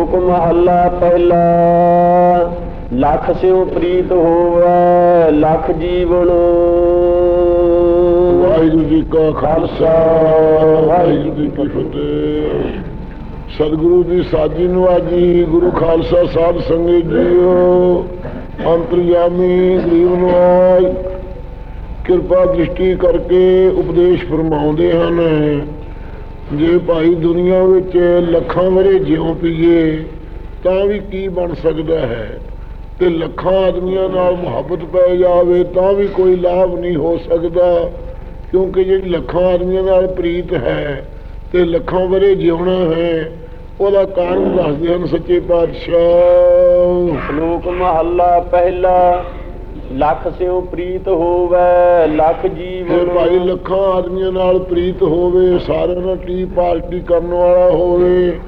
ਸ਼ਲੋਕ ਮਹੱਲਾ ਪਹਿਲਾ। ਲੱਖ ਸਿਉ ਪ੍ਰੀਤ ਹੋਵੇ, ਲੱਖ ਜੀਵਨ। ਵਾਹਿਗੁਰੂ ਜੀ ਕਾ ਖਾਲਸਾ, ਵਾਹਿਗੁਰੂ ਜੀ ਕੀ ਫਤਿਹ। ਸਤਿਗੁਰੂ ਦੀ ਸਾਜੀ ਨਵਾਜੀ ਗੁਰੂ ਖਾਲਸਾ ਸਾਹਿਬ ਸੰਗਤ ਜੀਓ, ਅੰਤਰਯਾਮੀ ਗਰੀਬ ਨਵਾਜ ਕਿਰਪਾ ਦ੍ਰਿਸ਼ਟੀ ਕਰਕੇ ਉਪਦੇਸ਼ ਫਰਮਾਉਂਦੇ ਹਨ। ਜੇ ਭਾਈ ਦੁਨੀਆ ਵਿੱਚ ਲੱਖਾਂ ਵਰੇ ਜਿਉ ਪੀਏ, ਤਾਂ ਵੀ ਕੀ ਬਣ ਸਕਦਾ ਹੈ? ਤੇ ਲੱਖਾਂ ਆਦਮੀਆਂ ਨਾਲ ਮੁਹੱਬਤ ਪੈ ਜਾਵੇ, ਤਾਂ ਵੀ ਕੋਈ ਲਾਭ ਨਹੀਂ ਹੋ ਸਕਦਾ। ਕਿਉਂਕਿ ਜਿਹੜੀ ਲੱਖਾਂ ਆਦਮੀਆਂ ਨਾਲ ਪ੍ਰੀਤ ਹੈ ਤੇ ਲੱਖਾਂ ਵਰੇ ਜਿਉਣਾ ਹੈ, ਉਹਦਾ ਕਾਰਨ ਦੱਸਦੇ ਹਨ ਸੱਚੇ ਪਾਤਸ਼ਾਹ। ਸ਼ਲੋਕ ਮਹੱਲਾ ਪਹਿਲਾ ਲੱਖ ਸਿਉ ਪ੍ਰੀਤ ਹੋਵੇ ਲੱਖ ਜੀਵਨ ਭਾਈ ਲੱਖਾਂ ਆਦਮੀਆਂ ਨਾਲ ਪ੍ਰੀਤ ਹੋਵੇ ਸਾਰਿਆਂ ਨਾਲ ਟੀ ਪਾਰਟੀ ਕਰਨ ਵਾਲਾ ਹੋਵੇ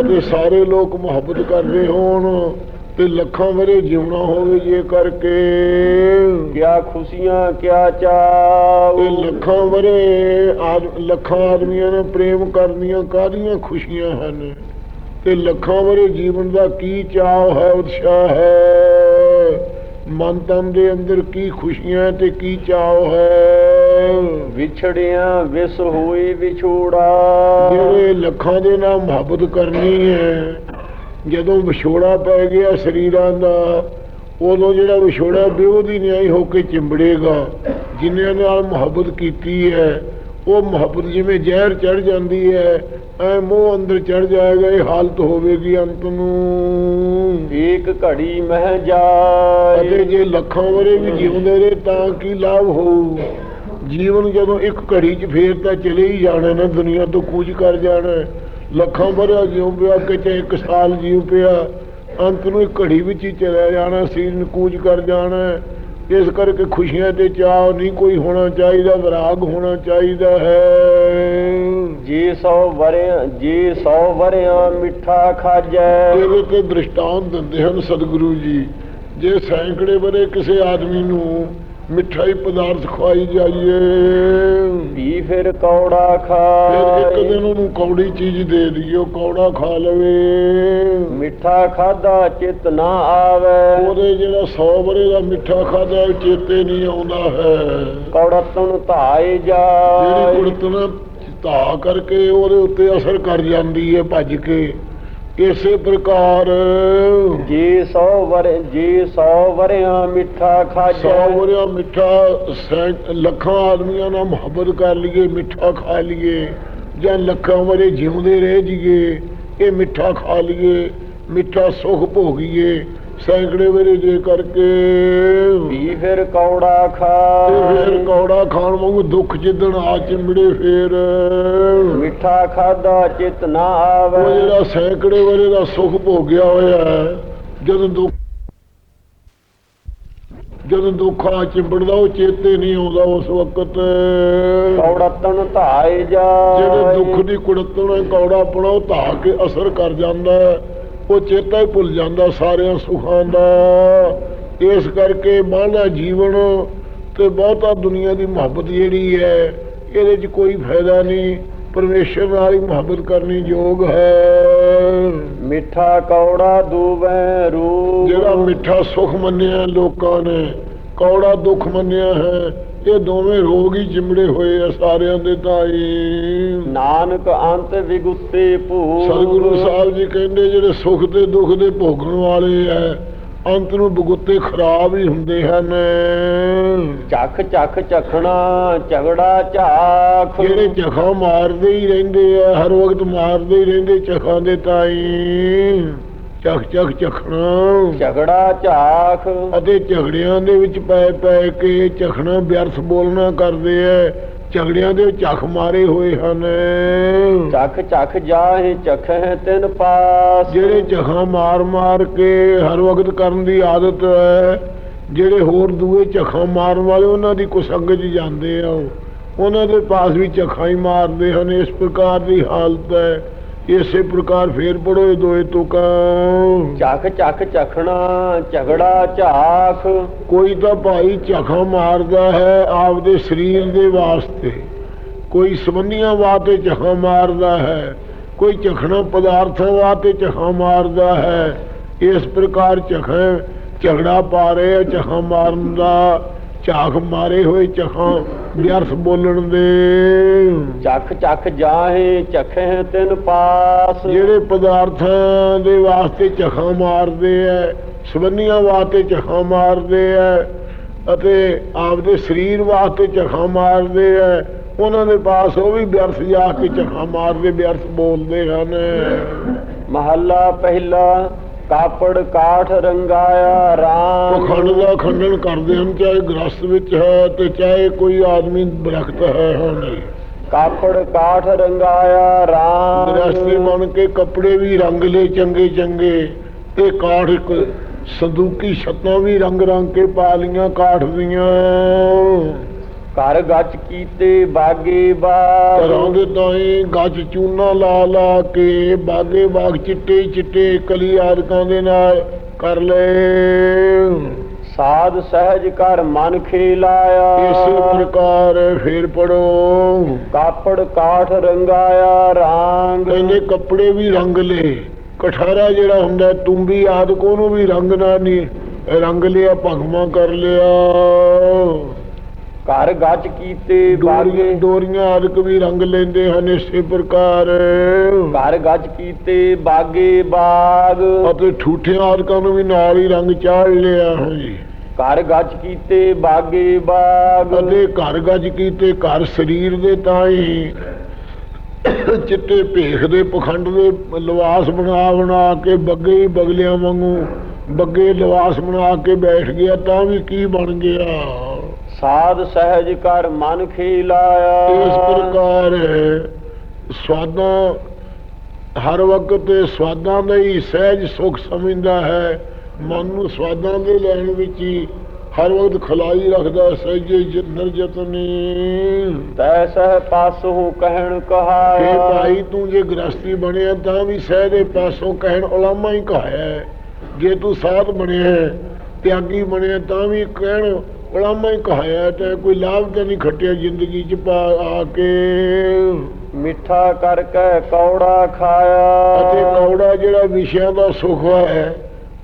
ਅਤੇ ਸਾਰੇ ਲੋਕ ਮੁਹੱਬਤ ਕਰਦੇ ਹੋਣ ਤੇ ਲੱਖਾਂ ਵਰੇ ਜਿਉਣਾ ਹੋਵੇ ਜੇ ਕਰਕੇ। ਕਿਆ ਖੁਸ਼ੀਆਂ ਕਿਆ ਚਾਉ ਤੇ ਲੱਖਾਂ ਵਰੇ ਆਦ- ਲੱਖਾਂ ਆਦਮੀਆਂ ਨੇ ਪ੍ਰੇਮ ਕਰਨੀਆਂ ਕਾਹਦੀਆਂ ਖੁਸ਼ੀਆਂ ਹਨ? ਤੇ ਲੱਖਾਂ ਵਰੇ ਜੀਵਨ ਦਾ ਕੀ ਚਾਅ ਹੈ ਉਤਸ਼ਾਹ ਹੈ? ਮਨ ਤਨ ਦੇ ਅੰਦਰ ਕੀ ਖੁਸ਼ੀਆਂ ਤੇ ਕੀ ਚਾਅ ਹੈ? ਵਿਛੜਿਆਂ ਵਿਸ ਹੋਏ ਵਿਛੋੜਾ। ਜਿਹੜੇ ਲੱਖਾਂ ਦੇ ਨਾਲ ਮੁਹੱਬਤ ਕਰਨੀ ਹੈ ਜਦੋਂ ਵਿਛੋੜਾ ਪੈ ਗਿਆ ਸਰੀਰਾਂ ਦਾ ਉਦੋਂ ਜਿਹੜਾ ਵਿਛੋੜਾ ਬਿਉਦੀ ਨਿਆਈ ਹੋ ਕੇ ਚਿੰਬੜੇਗਾ ਜਿਨ੍ਹਾਂ ਨਾਲ ਮੁਹੱਬਤ ਕੀਤੀ ਹੈ ਉਹ ਮੁਹੱਬਤ ਜਿਵੇਂ ਜ਼ਹਿਰ ਚੜ ਜਾਂਦੀ ਹੈ ਐ ਮੋਹ ਅੰਦਰ ਚੜ ਜਾਏਗਾ ਇਹ ਹਾਲਤ ਹੋਵੇਗੀ ਅੰਤ ਨੂੰ। ਏਕ ਘੜੀ ਮਹਿ ਅਤੇ ਜਾਏ ਜੇ ਲੱਖਾਂ ਵਰੇ ਵੀ ਜਿਉਂਦੇ ਰਹੇ ਤਾਂ ਕੀ ਲਾਭ ਹੋਊ? ਜੀਵਨ ਜਦੋਂ ਇੱਕ ਘੜੀ 'ਚ ਫੇਰ ਤਾਂ ਚਲੇ ਹੀ ਜਾਣਾ ਨਾ ਦੁਨੀਆ ਤੋਂ ਕੂਚ ਕਰ ਜਾਣਾ। ਲੱਖਾਂ ਵਰਿਆ ਜਿਉਂ ਪਿਆ ਕਿ ਚਾਹੇ ਇੱਕ ਸਾਲ ਜੀਉ ਪਿਆ ਅੰਤ ਨੂੰ ਇੱਕ ਘੜੀ ਵਿੱਚ ਹੀ ਚਲਾ ਜਾਣਾ ਸਰੀਰ ਨੂੰ ਕੂਚ ਕਰ ਜਾਣਾ। ਇਸ ਕਰਕੇ ਖੁਸ਼ੀਆਂ ਤੇ ਚਾਅ ਨਹੀਂ ਕੋਈ ਹੋਣਾ ਚਾਹੀਦਾ ਵਿਰਾਗ ਹੋਣਾ ਚਾਹੀਦਾ ਹੈ। ਜੇ ਸੌ ਵਰਿਆਂ ਜੇ ਸੌ ਵਰਿਆਂ ਮਿੱਠਾ ਖਾਜੈ। ਇਹਦੇ ਤੇ ਦ੍ਰਿਸ਼ਟਾਂਤ ਦਿੰਦੇ ਹਨ ਸਤਿਗੁਰੂ ਜੀ ਜੇ ਸੈਂਕੜੇ ਬਰੇ ਕਿਸੇ ਆਦਮੀ ਨੂੰ ਮਿੱਠਾਈ ਪਦਾਰਥ ਖਵਾਈ ਜਾਈਏ। ਵੀ ਫਿਰ ਕੌੜਾ ਫਿਰ ਇੱਕ ਖਾਏ ਦਿਨ ਉਹਨੂੰ ਕੌੜੀ ਚੀਜ਼ ਦੇ ਉਹ ਕੌੜਾ ਖਾ ਲਵੇ। ਮਿੱਠਾ ਖਾਦਾ ਚਿਤ ਨਾ ਆਵੇ। ਉਹਦੇ ਜਿਹੜਾ 100 ਬਰੇ ਦਾ ਮਿੱਠਾ ਖਾਦਾ ਚੇਤੇ ਨਹੀਂ ਆਉਂਦਾ ਹੈ। ਕੌੜਤਨ ਧਾਏ ਜਿਹੜੀ ਜਾਏ ਕੁੜਤਨਾ ਧਾ ਕਰਕੇ ਉਹਦੇ ਉੱਤੇ ਅਸਰ ਕਰ ਜਾਂਦੀ ਹੈ ਭੱਜ ਕੇ। ਇਸੇ ਪ੍ਰਕਾਰ ਜੇ ਸੌ ਵਰ ਜੇ ਸੌ ਵਰਿਆਂ ਮਿੱਠਾ ਸੌ ਖਾਜੈ ਵਰਿਆ ਮਿੱਠਾ ਲੱਖਾਂ ਆਦਮੀਆਂ ਨਾਲ ਮੁਹੱਬਤ ਕਰ ਲਈਏ ਮਿੱਠਾ ਖਾ ਲਈਏ ਜਾਂ ਲੱਖਾਂ ਵਰੇ ਜਿਉਂਦੇ ਰਹਿ ਜੀਏ ਇਹ ਮਿੱਠਾ ਖਾ ਲਈਏ ਮਿੱਠਾ ਸੁਖ ਭੋਗੀਏ ਸੈਂਕੜੇ ਵਰੇ ਜੇ ਕਰਕੇ। ਵੀ ਫਿਰ ਕੌੜਾ ਖਾਏ ਫਿਰ ਕੌੜਾ ਖਾਣ ਵਾਂਗੂ ਦੁੱਖ ਜਿੱਦਣ ਆ ਚਿੰਬੜੇ ਫੇਰ। ਮਿੱਠਾ ਖਾਦਾ ਚਿਤ ਨਾ ਉਹ ਆਵੇ ਜਿਹੜਾ ਸੈਂਕੜੇ ਵਰੇ ਦਾ ਸੁਖ ਭੋਗਿਆ ਹੋਇਆ ਹੈ ਜਦੋਂ ਦੁੱਖ ਜਦੋਂ ਦੁੱਖ ਆ ਚਿੰਬੜਦਾ ਉਹ ਚੇਤੇ ਨਹੀਂ ਆਉਂਦਾ ਉਸ ਵਕਤ। ਕੌੜਤਨ ਧਾਏ ਜਿਹੜੇ ਜਾਏ ਦੁੱਖ ਦੀ ਕੁੜਤਣ ਕੌੜਾ ਆਪਣਾ ਉਹ ਧਾ ਕੇ ਅਸਰ ਕਰ ਜਾਂਦਾ ਹੈ। ਉਹ ਚੇਤਾ ਹੀ ਭੁੱਲ ਜਾਂਦਾ ਸਾਰਿਆਂ ਸੁਖਾਂ ਦਾ। ਇਸ ਕਰਕੇ ਮਾਨਵ ਜੀਵਨ ਤੇ ਬਹੁਤਾ ਦੁਨੀਆ ਦੀ ਮੁਹੱਬਤ ਜਿਹੜੀ ਹੈ ਇਹਦੇ 'ਚ ਕੋਈ ਫਾਇਦਾ ਨਹੀਂ। ਪਰਮੇਸ਼ਰ ਨਾਲ ਹੀ ਮੁਹੱਬਤ ਕਰਨੀ ਯੋਗ ਹੈ। ਮਿੱਠਾ ਕੌੜਾ ਦੂਵੈ ਰੂਪ। ਜਿਹੜਾ ਮਿੱਠਾ ਸੁਖ ਮੰਨਿਆ ਲੋਕਾਂ ਨੇ ਕੌੜਾ ਦੁੱਖ ਮੰਨਿਆ ਹੈ ਇਹ ਦੋਵੇਂ ਰੋਗ ਹੀ ਚਿਮੜੇ ਹੋਏ ਆ ਸਾਰਿਆਂ ਦੇ ਤਾਈ ਨਾਨਕ ਅੰਤ ਵਿਗੁੱਤੇ ਭੂਪ ਸਤਿਗੁਰੂ ਸਾਹਿਬ ਜੀ ਕਹਿੰਦੇ ਜਿਹੜੇ ਸੁਖ ਤੇ ਦੁੱਖ ਦੇ ਭੋਗਣ ਵਾਲੇ ਐ ਅੰਤ ਨੂੰ ਬਗੁੱਤੇ ਖਰਾਬ ਹੀ ਹੁੰਦੇ ਹਨ। ਚੱਖ ਚੱਖ ਚਖਣਾ ਝਗੜਾ ਝਾਖ। ਜਿਹੜੇ ਚਖਾ ਮਾਰਦੇ ਹੀ ਰਹਿੰਦੇ ਆ ਹਰ ਵਕਤ ਮਾਰਦੇ ਹੀ ਰਹਿੰਦੇ ਚਖਾਂ ਦੇ ਤਾਈ ਚਖ ਚਖ ਚਖਣਾ। ਝਗੜਾ ਝਾਖ। ਅਤੇ ਝਗੜਿਆਂ ਦੇ ਵਿੱਚ ਪੈ ਪੈ ਕੇ ਚਖਣਾ ਵਿਅਰਥ ਬੋਲਣਾ ਕਰਦੇ ਐ। ਝਗੜਿਆਂ ਦੇ ਚਖ ਮਾਰੇ ਹੋਏ ਹਨ। ਚੱਖ ਚੱਖ ਜਾਹੇ ਚਖੈ ਤਿਨ ਪਾਸ। ਜਿਹੜੇ ਚਖਾ ਮਾਰ ਮਾਰ ਕੇ ਹਰ ਵਕਤ ਕਰਨ ਦੀ ਆਦਤ ਹੈ ਜਿਹੜੇ ਹੋਰ ਦੂਏ ਚਖਾ ਮਾਰਨ ਵਾਲੇ ਉਹਨਾਂ ਦੀ ਕੁਸੰਗਤ 'ਚ ਜਾਂਦੇ ਆ ਉਹ। ਉਹਨਾਂ ਦੇ ਪਾਸ ਵੀ ਚਖਾ ਹੀ ਮਾਰਦੇ ਹਨ ਇਸ ਪ੍ਰਕਾਰ ਦੀ ਹਾਲਤ ਹੈ ਇਸੇ ਪ੍ਰਕਾਰ ਫੇਰ ਪੜੋ ਇਹ ਦੋਏ ਤੁਕਾਂ। ਚੱਖ ਚੱਖ ਚਖਣਾ ਝਗੜਾ ਝਾਖ ਕੋਈ ਤਾਂ ਭਾਈ ਝਖਾ ਮਾਰਦਾ ਹੈ ਆਪਦੇ ਸਰੀਰ ਦੇ ਵਾਸਤੇ। ਕੋਈ ਸੰਬੰਧੀਆਂ ਵਾਸਤੇ ਝਖਾ ਮਾਰਦਾ ਹੈ ਕੋਈ ਚਖਣਾ ਪਦਾਰਥਾਂ ਵਾਸਤੇ ਚਖਾ ਮਾਰਦਾ ਹੈ। ਇਸ ਪ੍ਰਕਾਰ ਚਖੇ ਝਗੜਾ ਪਾ ਰਹੇ ਚਖਾ ਮਾਰਨ ਦਾ। ਝਾਕ ਮਾਰੇ ਹੋਏ ਚਖਾਂ ਵਿਅਰਥ ਬੋਲਣ ਦੇ। ਚੱਖ ਚੱਖ ਜਾਹੇ ਚਖੇ ਤਿਨ ਪਾਸ। ਜਿਹੜੇ ਪਦਾਰਥਾਂ ਦੇ ਵਾਸਤੇ ਚਖਾ ਮਾਰਦੇ ਐ ਸਬੰਧੀਆਂ ਵਾਸਤੇ ਚਖਾ ਮਾਰਦੇ ਐ ਅਤੇ ਆਪਦੇ ਸਰੀਰ ਵਾਸਤੇ ਚਖਾ ਮਾਰਦੇ ਐ ਉਹਨਾਂ ਦੇ ਪਾਸ ਉਹ ਵੀ ਵਿਅਰਥ ਜਾ ਕੇ ਚਖਾ ਮਾਰਦੇ ਵਿਅਰਥ ਬੋਲਦੇ ਹਨ। ਮਹੱਲਾ ਪਹਿਲਾ ਕਾਪੜ ਕਾਠ ਰੰਗਾਇਆ ਰਾਮ। ਪਖੰਡ ਦਾ ਖੰਡਨ ਕਰਦੇ ਹਨ ਚਾਹੇ ਗ੍ਰਸਤ ਵਿੱਚ ਹੈ ਤੇ ਚਾਹੇ ਕੋਈ ਆਦਮੀ ਬਰਖਤ ਹੈ ਹਾਂਜੀ ਕਾਪੜ ਕਾਠ ਰੰਗਾਇਆ ਰਾਮ। ਗ੍ਰਸਤੀ ਬਣ ਕੇ ਕੱਪੜੇ ਵੀ ਰੰਗ ਲੈ ਚੰਗੇ ਚੰਗੇ ਤੇ ਕਾਠ ਇੱਕ ਸੰਦੂਕੀ ਛੱਤਾਂ ਵੀ ਰੰਗ ਰੰਗ ਕੇ ਪਾ ਲੀਆਂ ਕਾਠ ਦੀਆਂ। ਘਰ ਗੱਜ ਕੀਤੇ ਬਾਗੇ ਬਾਗ। ਦੇ ਤਾਈ ਗੱਜ ਚੂਨਾ ਲਾ ਲਾ ਕੇ ਬਾਗੇ ਬਾਗ ਚਿੱਟੇ ਚਿੱਟੇ ਕਲੀ ਆਦਿਕਾਂ ਦੇ ਨਾਲ ਕਰ ਲਏ ਸਾਧ ਸਹਿਜ ਕਰ ਮਨ ਖੇਲਾਇਆ। ਇਸੇ ਪ੍ਰਕਾਰ ਫੇਰ ਪੜੋ। ਕਾਪੜ ਕਾਠ ਰੰਗਾਇਆ ਰਾਂਗ। ਕਹਿੰਦੇ ਕੱਪੜੇ ਵੀ ਰੰਗ ਲੇ। ਕਠਾਰਾ ਜਿਹੜਾ ਹੁੰਦਾ ਤੁੰਬੀ ਆਦਿਕ ਉਹਨੂੰ ਵੀ ਰੰਗ ਨਾਲ ਨਹੀਂ ਰੰਗ ਲਿਆ ਭਗਵਾ ਕਰ ਲਿਆ। ਘਰ ਗੱਜ ਕੀਤੇ ਬਾਗੇ ਡੋਰੀਆਂ ਆਦਿਕ ਵੀ ਰੰਗ ਲੈਂਦੇ ਹਨ ਇਸੇ ਪ੍ਰਕਾਰ। ਘਰ ਗੱਜ ਕੀਤੇ ਬਾਗੇ ਬਾਗ। ਅਤੇ ਠੂਠਿਆਂ ਆਦਿਕਾਂ ਨੂੰ ਵੀ ਨਾਲ ਹੀ ਰੰਗ ਚਾੜ ਲਿਆ ਹਾਂਜੀ ਘਰ ਗੱਜ ਕੀਤੇ ਬਾਗੇ ਬਾਗ। ਅਤੇ ਘਰ ਗੱਜ ਕੀਤੇ ਘਰ ਸਰੀਰ ਦੇ ਤਾਂ ਹੀ ਚਿੱਟੇ ਭੇਖ ਦੇ ਪਖੰਡ ਦੇ ਲਿਵਾਸ ਬਣਾ ਬਣਾ ਕੇ ਬੱਗੇ ਹੀ ਬਗਲਿਆਂ ਵਾਂਗੂ ਬੱਗੇ ਲਿਵਾਸ ਬਣਾ ਕੇ ਬੈਠ ਗਿਆ ਤਾਂ ਵੀ ਕੀ ਬਣ ਗਿਆ? ਸਾਧ ਸਹਿਜ ਕਰ ਮਨ ਖੇਲਾਇਆ ਇਸ ਪ੍ਰਕਾਰ ਸਵਾਦਾਂ ਹਰ ਵਕਤ ਸਵਾਦਾਂ ਦਾ ਹੀ ਸਹਿਜ ਸੁਖ ਸਮਝਦਾ ਹੈ। ਮਨ ਨੂੰ ਸਵਾਦਾਂ ਦੇ ਲੈਣ ਵਿੱਚ ਹੀ ਹਰ ਵਕਤ ਖਲਾਈ ਰੱਖਦਾ ਸਹਿਜੇ ਜ- ਨਿਰਜਤਨੀ ਤੈ ਸਹਿ ਪਾਸੋਂ ਕਹਿਣ ਕਹਾਇਆ। ਭਾਈ ਤੂੰ ਜੇ ਗ੍ਰਸਤੀ ਬਣਿਆ ਤਾਂ ਵੀ ਸਹਿ ਦੇ ਪਾਸੋਂ ਕਹਿਣ ਉਲਾਮਾ ਹੀ ਕਹਾਇਆ। ਜੇ ਤੂੰ ਸਾਧ ਬਣਿਆ ਤਿਆਗੀ ਬਣਿਆ ਤਾਂ ਵੀ ਕਹਿਣ ਉਲਾਮਾ ਹੀ ਕਹਾਇਆ ਤੇ ਕੋਈ ਲਾਭ ਤਾਂ ਨਹੀਂ ਖੱਟਿਆ ਜ਼ਿੰਦਗੀ ਚ ਪਾ ਆ ਕੇ। ਮਿੱਠਾ ਕਰਕੇ ਕੌੜਾ ਅਤੇ ਖਾਇਆ ਕੌੜਾ ਜਿਹੜਾ ਵਿਸ਼ਿਆਂ ਦਾ ਸੁਖ ਹੈ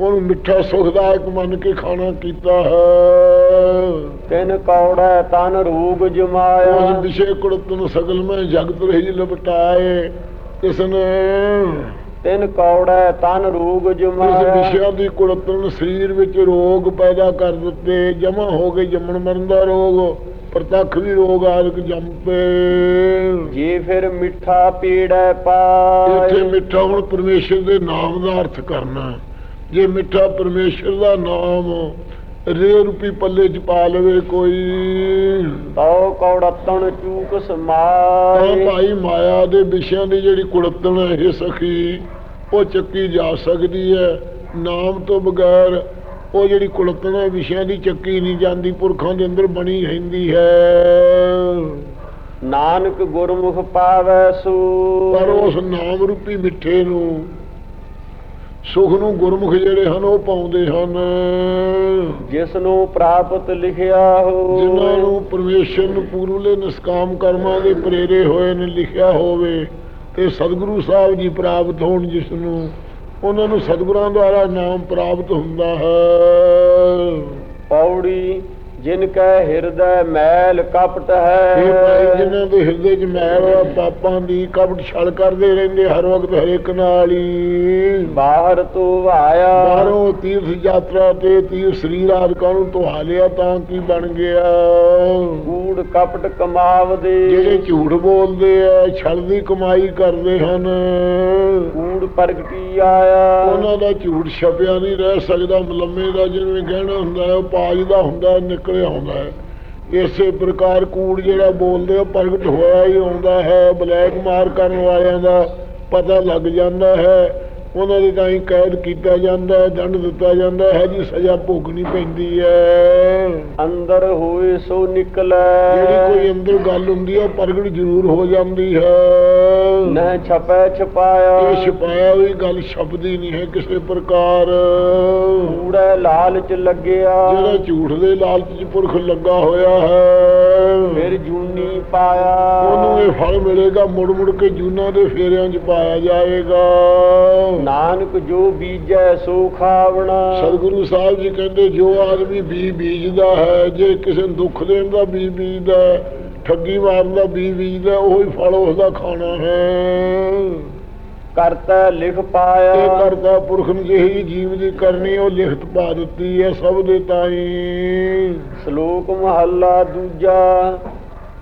ਉਹਨੂੰ ਮਿੱਠਾ ਸੁਖਦਾਇਕ ਮੰਨ ਕੇ ਖਾਣਾ ਕੀਤਾ ਹੈ। ਤਿਨ ਕੌੜਾ ਤਨ ਰੂਗ ਉਸ ਜਮਾਇਆ ਵਿਸ਼ੇ ਕੁੜਤਨ ਸਗਲ ਮੈਂ ਜਗਤ ਰਹੀ ਲਪਟਾਏ। ਇਸ ਨੇ ਤਿਨ ਕੌੜਾ ਤਨ ਰੂਗ ਇਸ ਜਮਾਇਆ ਵਿਸ਼ਿਆਂ ਦੀ ਕੁੜਤਨ ਸਰੀਰ ਵਿੱਚ ਰੋਗ ਪੈਦਾ ਕਰ ਦਿੱਤੇ ਜਮਾ ਹੋ ਕੇ ਜੰਮਣ ਮਰਨ ਦਾ ਰੋਗ ਪ੍ਰਤੱਖ ਵੀ ਰੋਗ ਆਦਿਕ ਜੰਮ ਪਏ ਜੇ ਫਿਰ ਮਿੱਠਾ ਪੀੜੈ ਇੱਥੇ ਪਾਏ। ਮਿੱਠਾ ਹੁਣ ਪਰਮੇਸ਼ਰ ਦੇ ਨਾਮ ਦਾ ਅਰਥ ਕਰਨਾ ਜੇ ਮਿੱਠਾ ਪਰਮੇਸ਼ਰ ਦਾ ਨਾਮ ਰੇ ਰੂਪੀ ਪੱਲੇ ਚ ਪਾ ਲਵੇ ਕੋਈ। ਤਉ ਕੌੜਤਨ ਚੂਕ ਸਮਾਏ। ਭਾਈ ਮਾਇਆ ਦੇ ਵਿਸ਼ਿਆਂ ਦੀ ਜਿਹੜੀ ਕੁੜਤਣ ਹੈ ਇਹ ਸਖੀ ਉਹ ਚੱਕੀ ਜਾ ਸਕਦੀ ਹੈ। ਨਾਮ ਤੋਂ ਬਗੈਰ ਉਹ ਜਿਹੜੀ ਕੁੜਤਣ ਹੈ ਵਿਸ਼ਿਆਂ ਦੀ ਚੱਕੀ ਨਹੀਂ ਜਾਂਦੀ ਪੁਰਖਾਂ ਦੇ ਅੰਦਰ ਬਣੀ ਰਹਿੰਦੀ ਹੈ। ਨਾਨਕ ਗੁਰਮੁਖ ਪਾਵੈ ਸੂ। ਪਰ ਉਸ ਨਾਮ ਰੂਪੀ ਮਿੱਠੇ ਨੂੰ ਸੁਖ ਨੂੰ ਗੁਰਮੁਖ ਜਿਹੜੇ ਹਨ ਉਹ ਪਾਉਂਦੇ ਹਨ। ਜਿਸ ਨੂੰ ਪ੍ਰਾਪਤ ਲਿਖਿਆ ਜਿਨ੍ਹਾਂ ਹੋ ਨੂੰ ਪਰਮੇਸ਼ਰ ਨੂੰ ਪੂਰਵਲੇ ਨਿਸਕਾਮ ਕਰਮਾਂ ਦੇ ਪ੍ਰੇਰੇ ਹੋਏ ਨੇ ਲਿਖਿਆ ਹੋਵੇ ਤੇ ਸਤਿਗੁਰੂ ਸਾਹਿਬ ਜੀ ਪ੍ਰਾਪਤ ਹੋਣ ਜਿਸ ਨੂੰ ਉਹਨਾਂ ਨੂੰ ਸਤਿਗੁਰਾਂ ਦੁਆਰਾ ਨਾਮ ਪ੍ਰਾਪਤ ਹੁੰਦਾ ਹੈ। ਪੌੜੀ ਜਿਨ ਕੈ ਹਿਰਦੈ ਮੈਲ ਕਪਟ ਇਹ ਭਾਈ ਹੈ ਜਿਨ੍ਹਾਂ ਦੇ ਹਿਰਦੇ 'ਚ ਮੈਲ ਆ, ਪਾਪਾਂ ਦੀ ਕਪਟ ਛਲ ਕਰਦੇ ਰਹਿੰਦੇ ਹਰ ਵਕਤ ਹਰੇਕ ਨਾਲ ਹੀ। ਬਾਹਰ ਤੋਂ ਵਾਇਆ। ਬਾਹਰੋਂ ਤੀਰਥ ਯਾਤਰਾ ਤੇ ਤੀਰ ਸਰੀਰ ਆਦਿਕਾਂ ਨੂੰ ਤੁਹਾ ਲਿਆ ਤਾਂ ਕੀ ਬਣ ਗਿਆ? ਕੂੜ ਕਪਟ ਕਮਾਵਦੇ। ਜਿਹੜੇ ਝੂਠ ਬੋਲਦੇ ਐ ਛਲ ਦੀ ਕਮਾਈ ਕਰਦੇ ਹਨ। ਕੂੜ ਪ੍ਰਗਟੀ ਆਇਆ। ਉਹਨਾਂ ਦਾ ਝੂਠ ਛਪਿਆ ਨਹੀਂ ਰਹਿ ਸਕਦਾ ਮਲੰਮੇ ਦਾ ਜਿਵੇਂ ਗਹਿਣਾ ਹੁੰਦਾ ਹੈ ਉਹ ਪਾਜ ਦਾ ਹੁੰਦਾ ਹੈ, ਨਿਕਲਿਆ ਆਉਂਦਾ ਹੈ। ਇਸੇ ਪ੍ਰਕਾਰ ਕੂੜ ਜਿਹੜਾ ਬੋਲਦੇ ਉਹ ਪ੍ਰਗਟ ਹੋਇਆ ਹੀ ਆਉਂਦਾ ਹੈ। ਬਲੈਕ ਮਾਰ ਕਰਨ ਵਾਲਿਆਂ ਦਾ ਪਤਾ ਲੱਗ ਜਾਂਦਾ ਹੈ। ਉਹਨਾਂ ਦੇ ਤਾਂ ਹੀ ਕੈਦ ਕੀਤਾ ਜਾਂਦਾ ਹੈ ਦੰਡ ਦਿੱਤਾ ਜਾਂਦਾ ਹੈ ਜੀ ਸਜ਼ਾ ਭੋਗਣੀ ਪੈਂਦੀ ਹੈ। ਅੰਦਰ ਹੋਏ ਸੋ ਨਿਕਲੈ। ਜਿਹੜੀ ਕੋਈ ਅੰਦਰ ਗੱਲ ਹੁੰਦੀ ਹੈ ਉਹ ਪ੍ਰਗਟ ਜ਼ਰੂਰ ਹੋ ਜਾਂਦੀ ਹੈ। ਨਹਿ ਛਪੈ ਛਪਾਇਆ। ਇਹ ਛਪਾਇਆ ਹੋਈ ਗੱਲ ਛਪਦੀ ਨਹੀਂ ਹੈ ਕਿਸੇ ਪ੍ਰਕਾਰ। ਕੂੜੈ ਲਾਲਚ ਲੱਗਿਆ। ਜਿਹੜਾ ਝੂਠ ਦੇ ਲਾਲਚ 'ਚ ਪੁਰਖ ਲੱਗਾ ਹੋਇਆ ਹੈ। ਫਿਰ ਜੂਨੀ ਪਾਇਆ। ਉਹਨੂੰ ਇਹ ਫਲ ਮਿਲੇਗਾ ਮੁੜ ਮੁੜ ਕੇ ਜੂਨਾਂ ਦੇ ਫੇਰਿਆਂ 'ਚ ਪਾਇਆ ਜਾਏਗਾ ਨਾਨਕ ਜੋ ਬੀਜੈ ਸੋ ਖਾਵਣਾ। ਸਤਿਗੁਰੂ ਸਾਹਿਬ ਜੀ ਕਹਿੰਦੇ ਜੋ ਆਦਮੀ ਬੀ ਬੀਜਦਾ ਹੈ ਜੇ ਕਿਸੇ ਨੂੰ ਦੁੱਖ ਦੇਣ ਦਾ ਬੀ ਬੀਜਦਾ ਠੱਗੀ ਮਾਰਨ ਦਾ ਬੀ ਬੀਜਦਾ ਉਹ ਹੀ ਫਲ ਉਸ ਦਾ ਖਾਣਾ ਹੈ। ਕਰਤਾ ਲਿਖ ਇਹ ਪਾਇਆ ਕਰਦਾ ਪੁਰਖ ਨੂੰ ਜਿਹੀ ਜੀਵ ਦੀ ਕਰਨੀ ਉਹ ਲਿਖਤ ਪਾ ਦਿੱਤੀ ਹੈ ਸਭ ਦੇ ਤਾਈ। ਸ਼ਲੋਕ ਮਹੱਲਾ ਦੂਜਾ।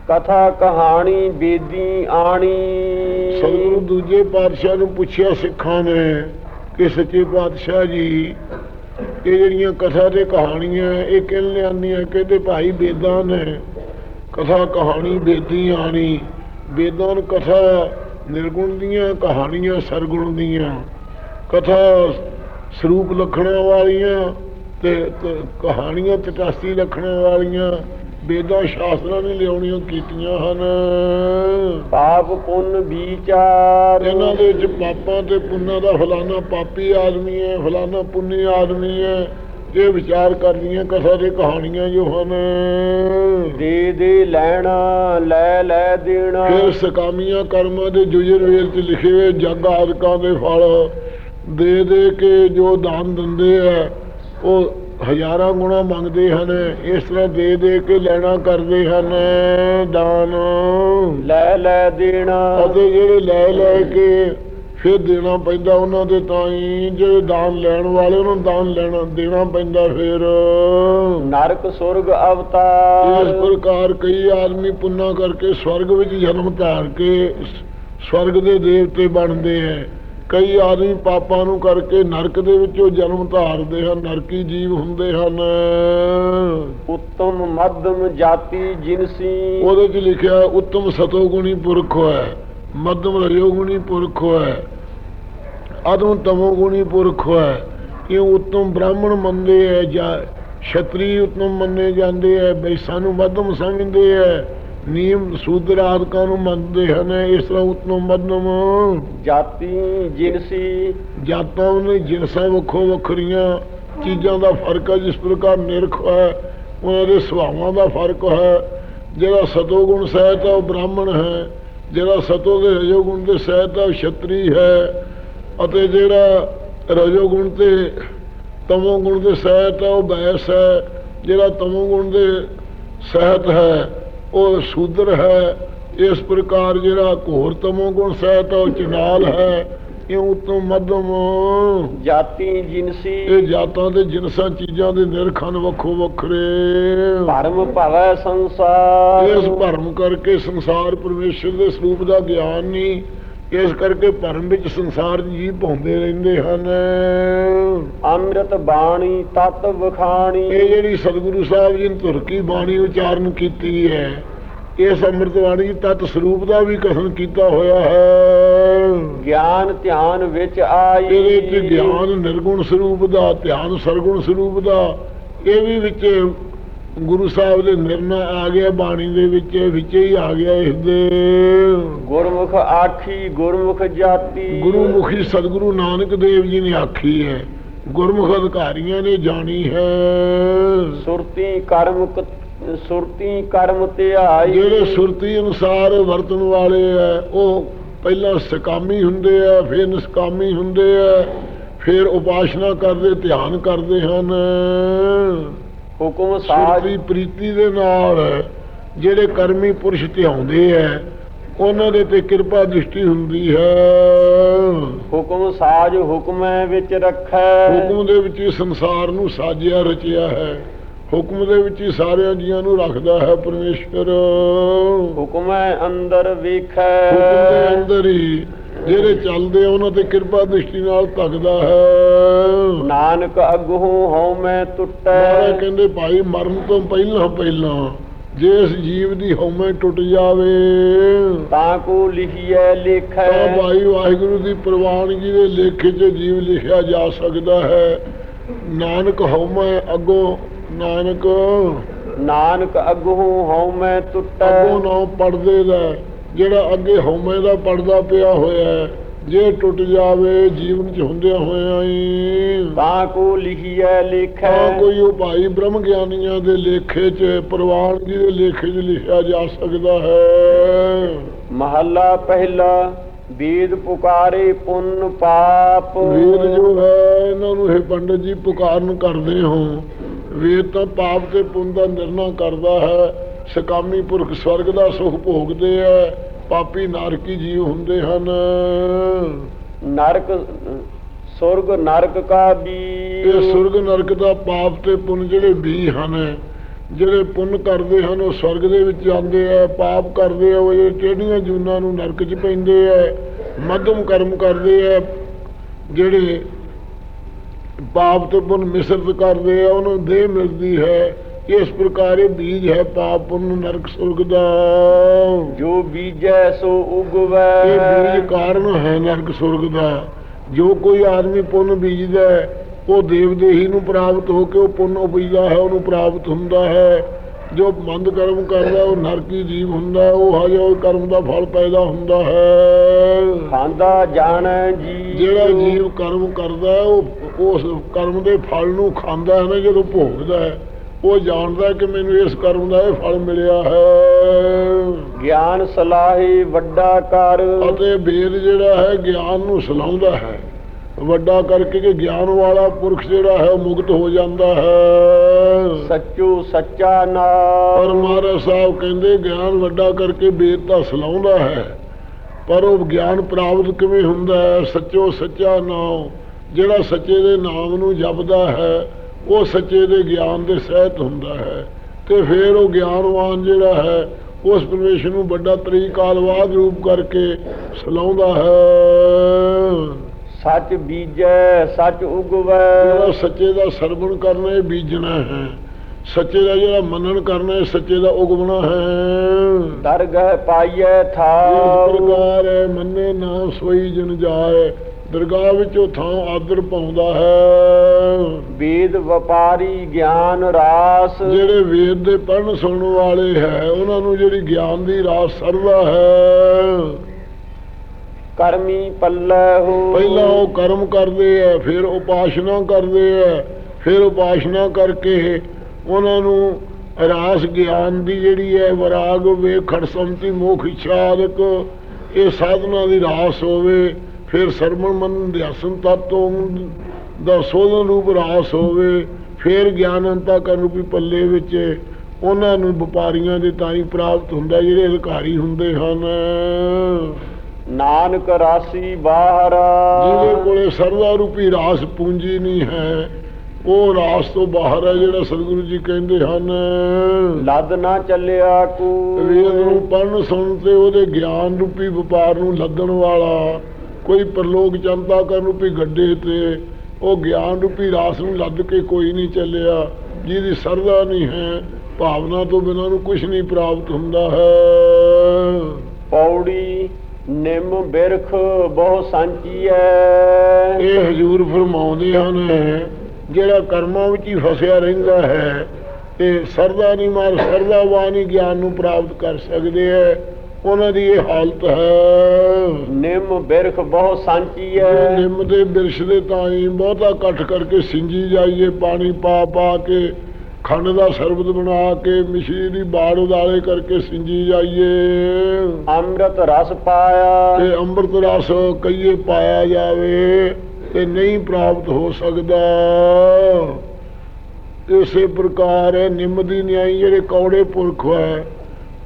ਕਥਾ ਕਹਾਣੀ ਬੇਦੀ ਆਣੀ। ਸਤਿਗੁਰੂ ਦੂਜੇ ਪਾਤਸ਼ਾਹ ਨੂੰ ਪੁੱਛਿਆ ਸਿੱਖਾਂ ਨੇ ਕਿ ਸੱਚੇ ਪਾਤਸ਼ਾਹ ਜੀ, ਇਹ ਜਿਹੜੀਆਂ ਕਥਾ ਤੇ ਕਹਾਣੀਆਂ, ਇਹ ਕਿਹਨ ਲਿਆਂਦੀਆਂ ਕਹਿੰਦੇ ਭਾਈ ਬੇਦਾਂ ਨੇ। ਕਥਾ ਕਹਾਣੀ ਬੇਦੀ ਆਣੀ। ਬੇਦਾਂ ਕਥਾ ਨਿਰਗੁਣ ਦੀਆਂ ਕਹਾਣੀਆਂ ਸਰਗੁਣ ਦੀਆਂ। ਕਥਾ ਸਰੂਪ ਲਖਣਾਂ ਵਾਲੀਆਂ ਤੇ ਕਹਾਣੀਆਂ 83 ਲਖਣਾਂ ਵਾਲੀਆਂ। ਬੇਦਾਂ ਸ਼ਾਸਤਰਾਂ ਨੇ ਲਿਆਉਣੀਆਂ ਕੀਤੀਆਂ ਹਨ। ਪਾਪ ਪੁੰਨ ਵਿਚਾਰ। ਇਹਨਾਂ ਦੇ ਵਿੱਚ ਪਾਪਾਂ ਤੇ ਪੁੰਨਾਂ ਦਾ ਫਲਾਣਾ ਪਾਪੀ ਆਦਮੀ ਹੈ ਫਲਾਣਾ ਪੁੰਨੀ ਆਦਮੀ ਹੈ। ਇਹ ਵਿਚਾਰ ਕਰਦੀਆਂ ਕਥਾ ਦੇ ਕਹਾਣੀਆਂ ਜੋ ਹਨ। ਦੇ ਦੇ ਲੈਣਾ ਲੈ ਲੈ ਦੇਣਾ। ਫਿਰ ਸਕਾਮੀਆਂ ਕਰਮਾਂ ਦੇ ਜੁਜਰਵੇਦ ਚ ਲਿਖੇ ਹੋਏ ਜਗ ਆਦਿਕਾਂ ਦੇ ਫਲ। ਦੇ ਦੇ ਕੇ ਜੋ ਦਾਨ ਦਿੰਦੇ ਆ ਉਹ ਹਜ਼ਾਰਾਂ ਗੁਣਾ ਮੰਗਦੇ ਹਨ ਇਸ ਤਰ੍ਹਾਂ ਦੇ ਦੇ ਕੇ ਲੈਣਾ ਕਰਦੇ ਹਨ ਦਾਨ। ਲੈ ਲੈ ਦੇਣਾ। ਅਤੇ ਜਿਹੜੇ ਲੈ ਲੈ ਕੇ ਫਿਰ ਦੇਣਾ ਪੈਂਦਾ ਉਹਨਾਂ ਦੇ ਤਾਂ ਹੀ ਜਿਹੜੇ ਦਾਨ ਲੈਣ ਵਾਲੇ ਉਹਨਾਂ ਨੂੰ ਦਾਨ ਲੈਣਾ ਦੇਣਾ ਪੈਂਦਾ ਫਿਰ। ਨਰਕ ਸੁਰਗ ਇਸ ਅਵਤਾਰ ਪ੍ਰਕਾਰ ਕਈ ਆਦਮੀ ਪੁੰਨਾ ਕਰਕੇ ਸਵਰਗ ਵਿੱਚ ਜਨਮ ਧਾਰ ਕੇ ਸਵਰਗ ਦੇ ਦੇਵਤੇ ਬਣਦੇ ਹੈ। ਕਈ ਆਦਮੀ ਪਾਪਾਂ ਨੂੰ ਕਰਕੇ ਨਰਕ ਦੇ ਵਿੱਚੋਂ ਜਨਮ ਧਾਰਦੇ ਹਨ ਨਰਕੀ ਜੀਵ ਹੁੰਦੇ ਹਨ। ਉੱਤਮ ਮੱਧਮ ਜਾਤੀ ਜਿਨਸੀ ਉਹਦੇ 'ਚ ਲਿਖਿਆ ਉੱਤਮ ਸਤੋਗੁਣੀ ਪੁਰਖ ਹੈ ਮੱਧਮ ਰਜੋਗੁਣੀ ਪੁਰਖ ਹੈ ਅਧਮ ਤਮੋਗੁਣੀ ਪੁਰਖ ਹੈ। ਇਹ ਉੱਤਮ ਬ੍ਰਾਹਮਣ ਮੰਨਦੇ ਹੈ ਜਾਂ ਛਤਰੀ ਉੱਤਮ ਮੰਨੇ ਜਾਂਦੇ ਹੈ ਬੈਸਾਂ ਨੂੰ ਮੱਧਮ ਸਮਝਦੇ ਹੈ। ਨੀਮ ਸੂਦਰ ਆਦਿਕਾਂ ਨੂੰ ਮੰਨਦੇ ਹਨ ਇਸ ਤਰ੍ਹਾਂ ਉੱਤਮ ਮੱਧਮ ਜਾਤੀ ਜਿਨਸੀ। ਜਾਤਾਂ ਨੇ ਜਿਨਸਾਂ ਵੱਖੋ ਵੱਖਰੀਆਂ ਚੀਜ਼ਾਂ ਦਾ ਫ਼ਰਕ ਹੈ ਜਿਸ ਪ੍ਰਕਾਰ ਨਿਰਖ ਹੈ ਉਹਨਾਂ ਦੇ ਸੁਭਾਵਾਂ ਦਾ ਫ਼ਰਕ ਹੈ। ਜਿਹੜਾ ਸਤੋਗੁਣ ਸਹਿਤ ਹੈ ਉਹ ਬ੍ਰਾਹਮਣ ਹੈ। ਜਿਹੜਾ ਸਤੋ ਦੇ ਰਜੋਗੁਣ ਦੇ ਸਹਿਤ ਹੈ ਉਹ ਛਤਰੀ ਹੈ। ਅਤੇ ਜਿਹੜਾ ਰਜੋਗੁਣ ਤੇ ਤਮੋਗੁਣ ਦੇ ਸਹਿਤ ਹੈ ਉਹ ਬੈਸ ਹੈ। ਜਿਹੜਾ ਤਮੋਗੁਣ ਦੇ ਸਹਿਤ ਹੈ ਉਹ ਸ਼ੂਦਰ ਹੈ। ਇਸ ਪ੍ਰਕਾਰ ਜਿਹੜਾ ਘੋਰ ਤਮੋਗੁਣ ਸਹਿਤ ਹੈ ਉਹ ਚਨਾਲ ਹੈ। ਇਹ ਉਤਮ ਮੱਧਮ। ਜਾਤੀ ਜਿਨਸੀ। ਇਹ ਜਾਤਾਂ ਦੇ ਜਿਨਸਾਂ ਚੀਜ਼ਾਂ ਦੇ ਨਿਰਖਣ ਵੱਖੋ ਵੱਖਰੇ। ਭਰਮ ਭਵੈ ਸੰਸਾਰ। ਇਸ ਭਰਮ ਕਰਕੇ ਸੰਸਾਰ ਪਰਮੇਸ਼ਰ ਦੇ ਸਰੂਪ ਦਾ ਗਿਆਨ ਨਹੀਂ। ਇਸ ਕਰਕੇ ਭਰਮ ਵਿੱਚ ਸੰਸਾਰ ਜੀਵ ਪਾਉਂਦੇ ਰਹਿੰਦੇ ਹਨ। ਅੰਮ੍ਰਿਤ ਬਾਣੀ ਤਤ ਵਖਾਣੀ। ਇਹ ਜਿਹੜੀ ਸਤਿਗੁਰੂ ਸਾਹਿਬ ਜੀ ਨੇ ਤੁਰਕੀ ਬਾਣੀ ਉਚਾਰਨ ਕੀਤੀ ਹੈ ਇਸ ਅੰਮ੍ਰਿਤ ਬਾਣੀ ਤਤ ਸਰੂਪ ਦਾ ਵੀ ਕਥਨ ਕੀਤਾ ਹੋਇਆ ਹੈ। ਗਿਆਨ ਧਿਆਨ ਵਿੱਚ ਆਈ। ਇਹਦੇ ਚ ਗਿਆਨ ਨਿਰਗੁਣ ਸਰੂਪ ਦਾ ਧਿਆਨ ਸਰਗੁਣ ਸਰੂਪ ਦਾ ਇਹ ਵੀ ਵਿੱਚ ਗੁਰੂ ਸਾਹਿਬ ਦੇ ਨਿਰਣਾ ਆ ਗਿਆ ਬਾਣੀ ਦੇ ਵਿੱਚ ਵਿੱਚ ਹੀ ਆ ਗਿਆ ਇਸ ਦੇ। ਗੁਰਮੁਖ ਆਖੀ ਗੁਰਮੁਖ ਜਾਤੀ। ਗੁਰੂ ਮੁਖੀ ਸਤਿਗੁਰੂ ਨਾਨਕ ਦੇਵ ਜੀ ਨੇ ਆਖੀ ਹੈ ਗੁਰਮੁਖ ਅਧਿਕਾਰੀਆਂ ਨੇ ਜਾਣੀ ਹੈ। ਸੁਰਤੀ ਕਰਮ ਸੁਰਤੀ ਕਰਮ ਧਿਆਈ। ਜਿਹੜੇ ਸੁਰਤੀ ਅਨੁਸਾਰ ਵਰਤਣ ਵਾਲੇ ਆ ਉਹ ਪਹਿਲਾਂ ਸਕਾਮੀ ਹੁੰਦੇ ਆ ਫਿਰ ਨਿਸਕਾਮੀ ਹੁੰਦੇ ਆ ਫਿਰ ਉਪਾਸ਼ਨਾ ਕਰਦੇ ਧਿਆਨ ਕਰਦੇ ਹਨ। ਹੁਕਮ ਸੁਰਤੀ ਪ੍ਰੀਤੀ ਦੇ ਨਾਲ ਜਿਹੜੇ ਕਰਮੀ ਪੁਰਸ਼ ਧਿਆਉਂਦੇ ਆ ਉਹਨਾਂ ਦੇ ਤੇ ਕਿਰਪਾ ਦ੍ਰਿਸ਼ਟੀ ਹੁੰਦੀ ਹੈ। ਹੁਕਮ ਸਾਜ ਹੁਕਮੈ ਵਿੱਚ ਰੱਖੈ। ਹੁਕਮ ਦੇ ਵਿੱਚ ਹੀ ਸੰਸਾਰ ਨੂੰ ਸਾਜਿਆ ਰਚਿਆ ਹੈ। ਹੁਕਮ ਦੇ ਵਿੱਚ ਹੀ ਸਾਰਿਆਂ ਜੀਆਂ ਨੂੰ ਰੱਖਦਾ ਹੈ ਪਰਮੇਸ਼ਰ ਹੁਕਮੈ ਅੰਦਰ ਵੇਖੈ। ਹੁਕਮ ਦੇ ਅੰਦਰ ਹੀ ਜਿਹੜੇ ਚੱਲਦੇ ਆ ਉਹਨਾਂ ਤੇ ਕਿਰਪਾ ਦ੍ਰਿਸ਼ਟੀ ਨਾਲ ਤੱਕਦਾ ਹੈ। ਨਾਨਕ ਅਗਹੋਂ ਹਉ ਮੈਂ ਮਹਾਰਾਜ ਟੁੱਟੈ ਕਹਿੰਦੇ ਭਾਈ ਮਰਨ ਤੋਂ ਪਹਿਲਾਂ ਪਹਿਲਾਂ ਜੇ ਇਸ ਜੀਵ ਦੀ ਹਉਮੈ ਟੁੱਟ ਜਾਵੇ ਤਾਂ ਕੋ ਲਿਖੀਐ ਲੇਖੈ। ਤਾਂ ਭਾਈ ਵਾਹਿਗੁਰੂ ਦੀ ਪ੍ਰਵਾਨਗੀ ਦੇ ਲੇਖੇ 'ਚ ਜੀਵ ਲਿਖਿਆ ਜਾ ਸਕਦਾ ਹੈ। ਨਾਨਕ ਹਉਮੈ ਅੱਗੋਂ ਨਾਨਕ ਨਾਨਕ ਅਗਹੂ ਹਉ ਮੈਂ ਟੁੱਟੈ। ਅੱਗੋਂ ਨਾ ਪੜਦੇ ਦਾ ਜਿਹੜਾ ਅੱਗੇ ਹਉਮੈ ਦਾ ਪੜਦਾ ਪਿਆ ਹੋਇਆ ਹੈ, ਜੇ ਟੁੱਟ ਜਾਵੇ ਜੀਵਨ 'ਚ ਹੁੰਦਿਆਂ ਹੋਇਆਂ ਹੀ। ਤਾਂ ਕੋ ਲਿਖੀਐ ਲੇਖੈ। ਕੋਈ ਉਹ ਭਾਈ ਬ੍ਰਹਮ ਗਿਆਨੀਆਂ ਦੇ ਲੇਖੇ 'ਚ ਪ੍ਰਵਾਨਗੀ ਦੇ ਲੇਖੇ 'ਚ ਲਿਖਿਆ ਜਾ ਸਕਦਾ ਹੈ। ਮਹੱਲਾ ਪਹਿਲਾ ਵੇਦ ਪੁਕਾਰੇ ਪੁੰਨ ਪਾਪ। ਵੇਦ ਜੋ ਹੈ ਇਹਨਾਂ ਨੂੰ ਇਹ ਪੰਡਤ ਜੀ ਪੁਕਾਰਨ ਕਰਦੇ ਹੋ। ਵੇਦ ਤਾਂ ਪਾਪ ਤੇ ਪੁੰਨ ਦਾ ਨਿਰਣਾ ਕਰਦਾ ਹੈ। ਸਕਾਮੀ ਪੁਰਖ ਸਵਰਗ ਦਾ ਸੁਖ ਭੋਗਦੇ ਹੈ ਪਾਪੀ ਨਾਰਕੀ ਜੀਵ ਹੁੰਦੇ ਹਨ। ਨਰਕ ਸੁਰਗ ਨਰਕ ਕਾ ਵੀ ਇਹ ਸੁਰਗ ਨਰਕ ਦਾ ਪਾਪ ਤੇ ਪੁੰਨ ਜਿਹੜੇ ਵੀ ਹਨ ਜਿਹੜੇ ਪੁੰਨ ਕਰਦੇ ਹਨ ਉਹ ਸਵਰਗ ਦੇ ਵਿੱਚ ਜਾਂਦੇ ਆ ਪਾਪ ਕਰਦੇ ਆ ਉਹ ਜਿਹੜੇ ਟੇਢੀਆਂ ਜੂਨਾਂ ਨੂੰ ਨਰਕ 'ਚ ਪੈਂਦੇ ਆ ਮੱਧਮ ਕਰਮ ਕਰਦੇ ਆ ਜਿਹੜੇ ਪਾਪ ਤੇ ਪੁੰਨ ਮਿਸ਼ਰਤ ਕਰਦੇ ਆ ਉਹਨਾਂ ਦੇਹ ਮਿਲਦੀ ਹੈ। ਇਸ ਪ੍ਰਕਾਰ ਇਹ ਬੀਜ ਹੈ ਪਾਪ ਪੁੰਨ ਨਰਕ ਸੁਰਗ ਦਾ? ਜੋ ਬੀਜੈ ਸੋ ਉਗਵੈ। ਇਹ ਬੀਜ ਕਾਰਨ ਹੈ ਨਰਕ ਸੁਰਗ ਦਾ। ਜੋ ਕੋਈ ਆਦਮੀ ਪੁੰਨ ਬੀਜਦਾ ਉਹ ਦੇਵਦੇਹੀ ਨੂੰ ਪ੍ਰਾਪਤ ਹੋ ਕੇ ਉਹ ਪੁੰਨ ਉਪਜਦਾ ਹੈ ਉਹਨੂੰ ਪ੍ਰਾਪਤ ਹੁੰਦਾ ਹੈ। ਜੋ ਮੰਦ ਕਰਮ ਕਰਦਾ ਉਹ ਨਰਕੀ ਜੀਵ ਹੁੰਦਾ ਉਹ ਹਜੇ ਉਹ ਕਰਮ ਦਾ ਫਲ ਪੈਦਾ ਹੁੰਦਾ ਹੈ। ਖਾਂਦਾ ਜਾਣੈ ਜੀ ਜਿਹੜਾ ਜੀਵ ਕਰਮ ਕਰਦਾ ਉਹ ਉਸ ਕਰਮ ਦੇ ਫਲ ਨੂੰ ਖਾਂਦਾ ਹੈ ਨਾ ਜਦੋਂ ਭੋਗਦਾ ਹੈ ਉਹ ਜਾਣਦਾ ਕਿ ਮੈਨੂੰ ਇਸ ਕਰਮ ਦਾ ਇਹ ਫਲ ਮਿਲਿਆ ਹੈ। ਗਿਆਨ ਸਲਾਹੇ ਵੱਡਾ ਕਰ। ਅਤੇ ਵੇਦ ਜਿਹੜਾ ਹੈ ਗਿਆਨ ਨੂੰ ਸਲਾਉਂਦਾ ਹੈ। ਵੱਡਾ ਕਰਕੇ ਕਿ ਗਿਆਨ ਵਾਲਾ ਪੁਰਖ ਜਿਹੜਾ ਹੈ ਉਹ ਮੁਕਤ ਹੋ ਜਾਂਦਾ ਹੈ। ਸੱਚੋ ਸੱਚਾ ਪਰ ਨਾਮ ਮਹਾਰਾਜ ਸਾਹਿਬ ਕਹਿੰਦੇ ਗਿਆਨ ਵੱਡਾ ਕਰਕੇ ਵੇਦ ਤਾਂ ਸਲਾਉਂਦਾ ਹੈ। ਪਰ ਉਹ ਗਿਆਨ ਪ੍ਰਾਪਤ ਕਿਵੇਂ ਹੁੰਦਾ ਹੈ? ਸੱਚੋ ਸੱਚਾ ਨਾਮ ਜਿਹੜਾ ਸੱਚੇ ਦੇ ਨਾਮ ਨੂੰ ਜਪਦਾ ਹੈ ਉਹ ਸੱਚੇ ਦੇ ਗਿਆਨ ਦੇ ਸਹਿਤ ਹੁੰਦਾ ਹੈ ਤੇ ਫਿਰ ਉਹ ਗਿਆਨਵਾਨ ਜਿਹੜਾ ਹੈ ਉਸ ਪਰਮੇਸ਼ਰ ਨੂੰ ਵੱਡਾ ਤਰੀਕਾਲਵਾਦ ਰੂਪ ਕਰਕੇ ਸਲਾਉਂਦਾ ਹੈ। ਸੱਚ ਬੀਜੈ ਸੱਚ ਜਿਹੜਾ ਉਗਵੈ ਸੱਚੇ ਦਾ ਸਰਵਣ ਕਰਨਾ ਇਹ ਬੀਜਣਾ ਹੈ। ਸੱਚੇ ਦਾ ਜਿਹੜਾ ਮੰਨਣ ਕਰਨਾ ਸੱਚੇ ਦਾ ਉਗਵਣਾ ਹੈ। ਦਰਗਹ ਪਾਈਐ ਇਸ ਥਾਉ ਪ੍ਰਕਾਰ ਹੈ ਮੰਨੇ ਨਾ ਸੋਈ ਜਨ ਜਾਏ। ਦਰਗਾਹ ਵਿੱਚ ਉਹ ਥਾਂ ਆਦਰ ਪਾਉਂਦਾ ਹੈ। ਵੇਦ ਵਪਾਰੀ ਗਿਆਨ ਰਾਸ। ਜਿਹੜੇ ਵੇਦ ਦੇ ਪੜਨ ਸੁਣਨ ਵਾਲੇ ਹੈ ਉਹਨਾਂ ਨੂੰ ਜਿਹੜੀ ਗਿਆਨ ਦੀ ਰਾਸ ਸਰਦਾ ਹੈ। ਕਰਮੀ ਪੱਲੇ ਹੋ। ਪਹਿਲਾਂ ਉਹ ਕਰਮ ਕਰਦੇ ਐ ਫਿਰ ਉਪਾਸ਼ਨਾ ਕਰਦੇ ਐ ਫਿਰ ਉਪਾਸ਼ਨਾ ਕਰਕੇ ਉਹਨਾਂ ਨੂੰ ਰਾਸ ਗਿਆਨ ਦੀ ਜਿਹੜੀ ਹੈ ਵਿਰਾਗ ਵੇ ਖੜਸੰਤੀ ਮੋਖ ਇੱਛਾ ਆਦਿਕ ਇਹ ਸਾਧਨਾ ਦੀ ਰਾਸ ਹੋਵੇ। ਫਿਰ ਸਰਮਣ ਮਨ ਧਿਆਸਨ ਤਤੋਂ ਦਾ ਸੋਧਨ ਰੂਪ ਰਾਸ ਹੋਵੇ ਫਿਰ ਗਿਆਨ ਅੰਤਾ ਕਰਨ ਰੂਪੀ ਪੱਲੇ ਵਿੱਚ ਉਹਨਾਂ ਨੂੰ ਵਪਾਰੀਆਂ ਦੇ ਤਾਂ ਹੀ ਪ੍ਰਾਪਤ ਹੁੰਦਾ ਜਿਹੜੇ ਅਧਿਕਾਰੀ ਹੁੰਦੇ ਹਨ। ਨਾਨਕ ਰਾਸੀ ਬਾਹਰ। ਜਿਹਦੇ ਕੋਲੇ ਸਰਦਾ ਰੂਪੀ ਰਾਸ ਪੂੰਜੀ ਨਹੀਂ ਹੈ ਉਹ ਰਾਸ ਤੋਂ ਬਾਹਰ ਹੈ ਜਿਹੜਾ ਸਤਿਗੁਰੂ ਜੀ ਕਹਿੰਦੇ ਹਨ। ਲੱਦ ਨਾ ਚੱਲਿਆ ਕੂ। ਵੇਦ ਨੂੰ ਪੜਨ ਸੁਣ ਤੇ ਉਹਦੇ ਗਿਆਨ ਰੂਪੀ ਵਪਾਰ ਨੂੰ ਲੱਦਣ ਵਾਲਾ ਕੋਈ ਪਰਲੋਕ ਚੰਤਾ ਕਰਨ ਰੂਪੀ ਗੱਡੇ ਤੇ ਉਹ ਗਿਆਨ ਰੂਪੀ ਰਾਸ ਨੂੰ ਲੱਦ ਕੇ ਕੋਈ ਨਹੀਂ ਚੱਲਿਆ ਜਿਹਦੀ ਸਰਦਾ ਨਹੀਂ ਹੈ ਭਾਵਨਾ ਤੋਂ ਬਿਨਾਂ ਨੂੰ ਕੁਝ ਨਹੀਂ ਪ੍ਰਾਪਤ ਹੁੰਦਾ ਹੈ। ਪੌੜੀ ਨਿੰਮ ਬਿਰਖ ਬਹੁ ਸਾਂਚੀਐ ਇਹ ਹਜੂਰ ਫਰਮਾਉਂਦੇ ਹਨ ਜਿਹੜਾ ਕਰਮਾਂ ਵਿੱਚ ਹੀ ਫਸਿਆ ਰਹਿੰਦਾ ਹੈ ਤੇ ਸਰਦਾ ਨਹੀਂ ਮਾਰ ਸਰਦਾਵਾਨੀ ਗਿਆਨ ਨੂੰ ਪ੍ਰਾਪਤ ਕਰ ਸਕਦੇ ਹੈ ਉਹਨਾਂ ਦੀ ਇਹ ਹਾਲਤ ਹੈ। ਨਿੰਮ ਬਿਰਖ ਬਹੁ ਸਾਂਚੀਐ ਨਿੰਮ ਦੇ ਬਿਰਸ਼ ਦੇ ਤਾਈ ਬਹੁਤਾ ਇਕੱਠ ਕਰਕੇ ਸਿੰਜੀ ਜਾਈਏ ਪਾਣੀ ਪਾ ਪਾ ਕੇ ਖੰਡ ਦਾ ਸਰਬਤ ਬਣਾ ਕੇ ਮਿਸ਼ਰੀ ਦੀ ਬਾੜ ਉਦਾਲੇ ਕਰਕੇ ਸਿੰਜੀ ਜਾਈਏ। ਅੰਮ੍ਰਿਤ ਰਸ ਪਾਇਆ। ਤੇ ਅੰਮ੍ਰਿਤ ਰਸ ਕਈਏ ਪਾਇਆ ਜਾਵੇ ਤੇ ਨਹੀਂ ਪ੍ਰਾਪਤ ਹੋ ਸਕਦਾ। ਇਸੇ ਪ੍ਰਕਾਰ ਨਿੰਮ ਦੀ ਨਿਆਈ ਜਿਹੜੇ ਕੌੜੇ ਪੁਰਖ ਹੈ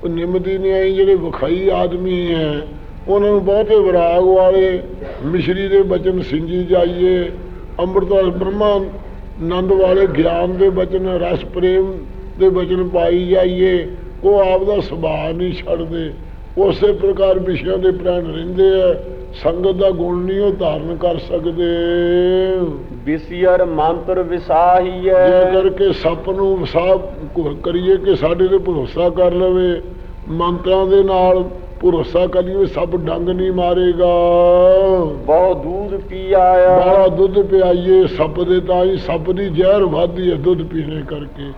ਉਹ ਨਿੰਮ ਦੀ ਨਿਆਈ ਜਿਹੜੇ ਵਿਖਾਈ ਆਦਮੀ ਹੈ ਉਹਨਾਂ ਨੂੰ ਬਹੁਤੇ ਵਿਰਾਗ ਵਾਲੇ, ਮਿਸ਼ਰੀ ਦੇ ਬਚਨ ਸਿੰਜੀ ਜਾਈਏ ਅੰਮ੍ਰਿਤ ਬ੍ਰਹਮਾ ਨੰਦ ਵਾਲੇ ਗਿਆਨ ਦੇ ਬਚਨ, ਰਸ ਪ੍ਰੇਮ ਦੇ ਬਚਨ ਪਾਈ ਜਾਈਏ, ਉਹ ਆਪ ਦਾ ਸੁਭਾਅ ਨਹੀਂ ਛੱਡਦੇ। ਉਸੇ ਪ੍ਰਕਾਰ ਵਿਸ਼ਿਆਂ ਦੇ ਪ੍ਰਾਣ ਰਹਿੰਦੇ ਆ ਸੰਗਤ ਦਾ ਗੁਣ ਨਹੀਂ ਉਹ ਧਾਰਨ ਕਰ ਸਕਦੇ। ਵਿਸਿਅਰ ਮੰਤਰ ਵਿਸਾਹੀਐ। ਜੇ ਕਰਕੇ ਸੱਪ ਨੂੰ ਵਸਾ ਕਰੀਏ ਕਿ ਸਾਡੇ ਤੇ ਭਰੋਸਾ ਕਰ ਲਵੇ। ਮੰਤਰਾਂ ਦੇ ਨਾਲ ਭਰੋਸਾ ਕਰੀਏ ਸੱਪ ਡੰਗ ਨਹੀਂ ਮਾਰੇਗਾ। ਬਹੁ ਦੂਧ ਪੀ ਆਇਆ ਬਾਹਲਾ ਦੁੱਧ ਪਿਆਈਏ ਸੱਪ ਦੇ ਤਾਂ ਹੀ ਸੱਪ ਦੀ ਜ਼ਹਿਰ ਵੱਧਦੀ ਹੈ ਦੁੱਧ ਪੀਣੇ ਕਰਕੇ।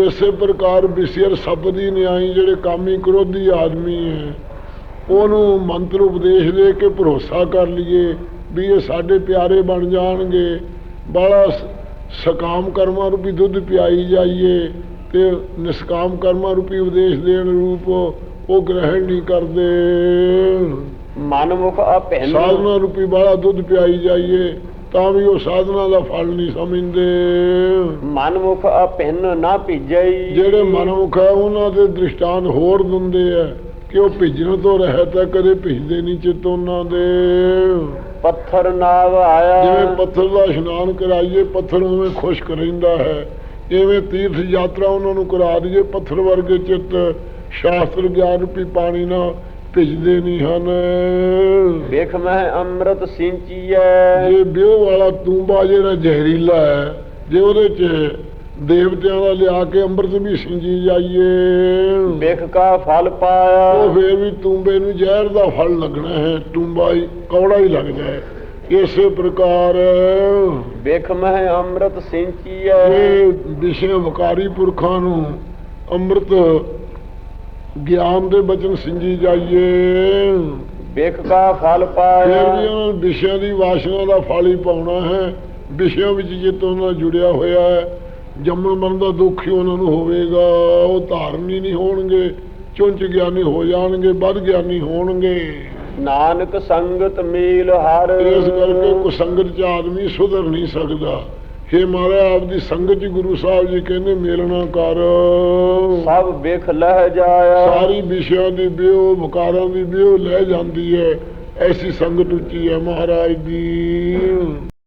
ਇਸੇ ਪ੍ਰਕਾਰ ਬਿਸਿਰ ਸੱਪ ਦੀ ਨਿਆਈ ਜਿਹੜੇ ਕਾਮੀ ਕ੍ਰੋਧੀ ਆਦਮੀ ਹੈ ਉਹਨੂੰ ਮੰਤਰ ਉਪਦੇਸ਼ ਦੇ ਕੇ ਭਰੋਸਾ ਕਰ ਲਈਏ ਵੀ ਇਹ ਸਾਡੇ ਪਿਆਰੇ ਬਣ ਜਾਣਗੇ। ਸ- ਸਕਾਮ ਕਰਮਾਂ ਰੂਪੀ ਦੁੱਧ ਪਿਆਈ ਜਾਈਏ ਤੇ ਨਿਸਕਾਮ ਕਰਮਾਂ ਰੂਪੀ ਉਪਦੇਸ਼ ਦੇਣ ਰੂਪ ਉਹ ਗ੍ਰਹਿਣ ਨਹੀਂ ਕਰਦੇ। ਮਨਮੁਖ ਅਭਿੰਨ ਸਾਧਨਾ ਰੂਪੀ ਬਾਲਾ ਦੁੱਧ ਪਿਆਈ ਜਾਈਏ ਤਾਂ ਵੀ ਉਹ ਸਾਧਨਾ ਦਾ ਫਲ ਨਹੀਂ ਸਮਝਦੇ। ਮਨਮੁਖ ਅਭਿੰਨ ਨਾ ਭਿਜਈ। ਜਿਹੜੇ ਮਨਮੁਖ ਹੈ ਉਹਨਾਂ ਦੇ ਦ੍ਰਿਸ਼ਟਾਂਤ ਹੋਰ ਦਿੰਦੇ ਆ। ਕਿ ਉਹ ਭਿਜਣ ਤੋਂ ਰਹਿਤ ਹੈ ਕਦੇ ਭਿਜਦੇ ਨਹੀਂ ਚਿੱਤ ਉਹਨਾਂ ਦੇ? ਪੱਥਰ ਨਾਵ ਆਇਆ। ਜਿਵੇਂ ਪੱਥਰ ਦਾ ਇਸ਼ਨਾਨ ਕਰਾਈਏ ਪੱਥਰ ਉਵੇਂ ਖੁਸ਼ਕ ਰਹਿੰਦਾ ਹੈ। ਇਵੇਂ ਤੀਰਥ ਯਾਤਰਾ ਉਹਨਾਂ ਨੂੰ ਕਰਾ ਦਈਏ ਪੱਥਰ ਵਰਗੇ ਚਿੱਤ ਸ਼ਾਸਤਰ ਗਿਆਨ ਰੂਪੀ ਪਾਣੀ ਨਾਲ ਭਿਜਦੇ ਨਹੀਂ ਹਨ। ਵੇਖ ਮੈਂ ਅੰਮ੍ਰਿਤ ਸਿੰਚੀਐ। ਜੇ ਵਿਉ ਵਾਲਾ ਤੂੰਬਾ ਜਿਹੜਾ ਜ਼ਹਿਰੀਲਾ ਹੈ ਜੇ ਉਹਦੇ ਚ ਦੇਵਤਿਆਂ ਦਾ ਲਿਆ ਕੇ ਅੰਮ੍ਰਿਤ ਵੀ ਸਿੰਜੀ ਜਾਈਏ। ਵੇਖ ਕਾ ਫਲ ਪਾਇਆ। ਉਹ ਫੇਰ ਵੀ ਤੂੰਬੇ ਨੂੰ ਜ਼ਹਿਰ ਦਾ ਫਲ ਲੱਗਣਾ ਹੈ ਤੂੰਬਾ ਹੀ ਕੌੜਾ ਹੀ ਲੱਗਦਾ ਹੈ। ਇਸੇ ਪ੍ਰਕਾਰ ਵੇਖ ਮੈਂ ਅੰਮ੍ਰਿਤ ਸਿੰਚੀਐ। ਇਹ ਵਿਸ਼ੇ ਵਕਾਰੀ ਪੁਰਖਾਂ ਨੂੰ ਅੰਮ੍ਰਿਤ ਗਿਆਨ ਦੇ ਬਚਨ ਸਿੰਜੀ ਜਾਈਏ। ਵੇਖ ਕਾ ਫਲ ਫਿਰ ਵੀ ਪਾਇਆ ਉਹਨਾਂ ਵਿਸ਼ਿਆਂ ਦੀ ਵਾਸ਼ਨਾ ਦਾ ਫਲ ਹੀ ਪਾਉਣਾ ਹੈ। ਵਿਸ਼ਿਆਂ ਵਿੱਚ ਜਿੱਤ ਉਹਨਾਂ ਨਾਲ ਜੁੜਿਆ ਹੋਇਆ ਹੈ। ਜੰਮਣ ਮਰਨ ਦਾ ਦੁੱਖ ਹੀ ਉਹਨਾਂ ਨੂੰ ਹੋਵੇਗਾ। ਉਹ ਧਾਰਨੀ ਨਹੀਂ ਹੋਣਗੇ ਚੁੰਚ ਗਿਆਨੀ ਹੋ ਜਾਣਗੇ ਵੱਧ ਗਿਆਨੀ ਹੋਣਗੇ। ਨਾਨਕ ਸੰਗਤ ਮੇਲ ਹਰ। ਇਸ ਕਰਕੇ ਕੁਸੰਗਤ ਚ ਆਦਮੀ ਸੁਧਰ ਨਹੀਂ ਸਕਦਾ। हे ਮਹਾਰਾਜ ਆਪਦੀ ਸੰਗਤ ਚ ਗੁਰੂ ਸਾਹਿਬ ਜੀ ਕਹਿੰਦੇ ਮੇਲਣਾ ਕਰ। ਸਭ ਵੇਖ ਲਹਿ ਜਾਇਆ। ਸਾਰੀ ਵਿਸ਼ਿਆਂ ਦੀ ਬਿਓ ਵਿਕਾਰਾਂ ਦੀ ਬਿਓ ਲੈ ਜਾਂਦੀ ਹੈ ਐਸੀ ਸੰਗਤ ਉੱਚੀ ਹੈ ਮਹਾਰਾਜ ਦੀ।